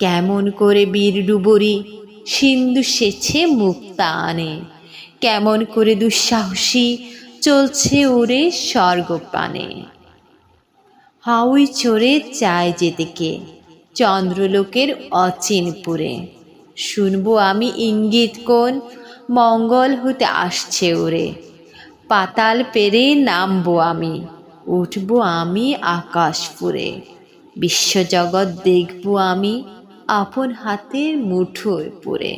কেমন করে বীর ডুবুরি সিন্ধু সেছে মুক্তা আনে কেমন করে দুঃসাহসী চলছে ওরে স্বর্গপানে হাউই চড়ে চায় যেতে কে চন্দ্রলোকের অচিনপুরে শুনব আমি ইঙ্গিত কোন, মঙ্গল হতে আসছে ওরে। পাতাল পেরে নামবো আমি, উঠবো আমি আকাশপুরে বিশ্বজগৎ দেখব আমি আপন হাতের মুঠোয় পুরে